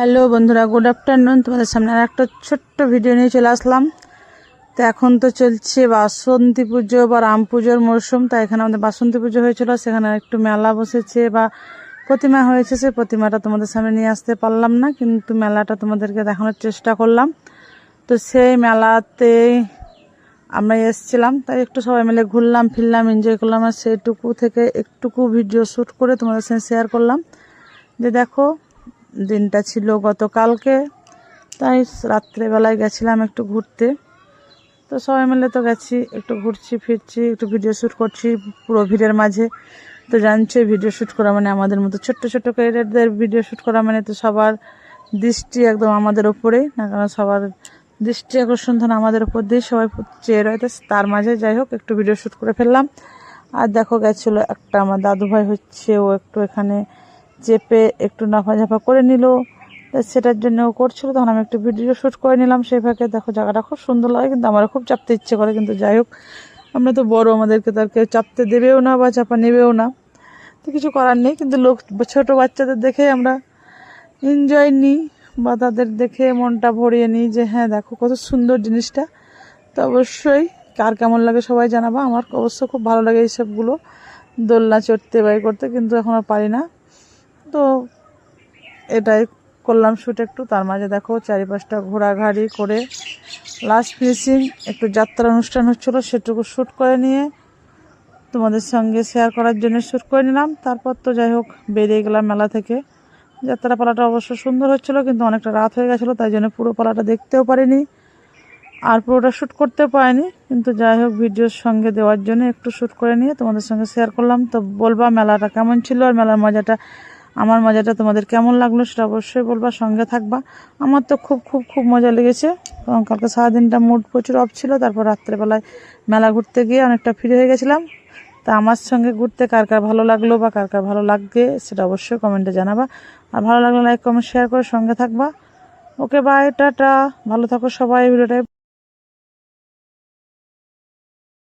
Hello বন্ধুরা, good afternoon. তোমাদের সামনে আর একটা ছোট্ট ভিডিও নিয়ে চলে আসলাম। তো এখন তো চলছে বাসন্তী পুজো বা রাম পুজোর মরশুম, তাই এখানে আমাদের বাসন্তী পুজো হয়েছিল। সেখানে একটু মেলা বসেছে বা প্রতিমা হয়েছে সে প্রতিমাটা তোমাদের সামনে নিয়ে আসতে পারলাম না, কিন্তু মেলাটা তোমাদেরকে দেখানোর চেষ্টা করলাম। তো সেই মেলাতে আমরা এসেছিলাম, তাই একটু সবাই মিলে ঘুরলাম, ফিরলাম এনজয় করলাম, আর সেইটুকু থেকে একটুকু ভিডিও শ্যুট করে তোমাদের সঙ্গে শেয়ার করলাম। যে দেখো দিনটা ছিল গতকালকে। তাই রাত্রেবেলায় গেছিলাম একটু ঘুরতে। তো সবাই মিলে তো গেছি, একটু ঘুরছি, ফিরছি, একটু ভিডিও শ্যুট করছি পুরো ভিড়ের মাঝে। তো জানছোই ভিডিও শ্যুট করা মানে আমাদের মতো ছোট্ট ছোট্ট ক্যারিয়ারদের ভিডিও শ্যুট করা মানে তো সবার দৃষ্টি একদম আমাদের ওপরেই না কারণ সবার দৃষ্টি আকর্ষণ ধর আমাদের ওপর দিয়ে সবাই চেয়ে রয়েছে। তার মাঝে যাই হোক, একটু ভিডিও শ্যুট করে ফেললাম। আর দেখো গেছিল একটা আমার দাদু ভাই হচ্ছে, ও একটু এখানে চেপে একটু নাফাঝাফা করে নিল। সেটার জন্য ও করছিল। তখন আমি একটু ভিডিও শ্যুট করে নিলাম। সেই ফাঁকে দেখো জায়গাটা খুব সুন্দর লাগে, কিন্তু আমারও খুব চাপতে ইচ্ছে করে, কিন্তু যাই হোক, আমরা তো বড়, আমাদেরকে তো আর কেউ চাপতে দেবেও না বা চাপা নেবেও না। তো কিছু করার নেই, কিন্তু লোক, ছোট বাচ্চাদের দেখে আমরা এনজয় নিই বা তাদের দেখে মনটা ভরিয়ে নিই যে হ্যাঁ দেখো কত সুন্দর জিনিসটা। তো অবশ্যই কার কেমন লাগে সবাই জানাবা। আমার অবশ্য খুব ভালো লাগে এইসবগুলো দোলনা, চড়তে, বাই করতে, কিন্তু এখন আর পারি না। তো এটাই করলাম শ্যুট একটু। তার মাঝে দেখো চারিপাশটা ঘোরাঘাড়ি করে লাস্ট ফিনিশিং একটু যাত্রা অনুষ্ঠান হচ্ছিল, সেটুকু শ্যুট করে নিয়ে তোমাদের সঙ্গে শেয়ার করার জন্য শ্যুট করে নিলাম। তারপর তো যাই হোক, বেরিয়ে গেলাম মেলা থেকে। যাত্রা পালাটা অবশ্য সুন্দর হচ্ছিল, কিন্তু অনেকটা রাত হয়ে গেছিল, তাই জন্য পুরো পালাটা দেখতেও পারিনি। আর পুরোটা শ্যুট করতে পারিনি, কিন্তু যাই হোক, ভিডিওর সঙ্গে দেওয়ার জন্য একটু শ্যুট করে নিয়ে তোমাদের সঙ্গে শেয়ার করলাম। তো বলবা, মেলাটা কেমন ছিল আর মেলার মজাটা আমার মজাটা তোমাদের কেমন লাগল সেটা অবশ্যই বলবা, সঙ্গে থাকবা। আমার তো খুব খুব খুব মজা লেগেছে। কারণ কালকে সারাদিনটা মুড প্রচুর অফ ছিল, তারপর রাত্রেবেলায় মেলা ঘুরতে গিয়ে অনেকটা ফ্রি হয়ে গেছিলাম। তা আমার সঙ্গে ঘুরতে কার কার ভালো লাগল বা কার কার ভালো লাগবে সেটা অবশ্যই কমেন্টে জানাবা। আর ভালো লাগলে লাইক কমেন্ট শেয়ার করে সঙ্গে থাকবা। Okay bye tata. ভালো থাকো সবাই ভিডিওটায়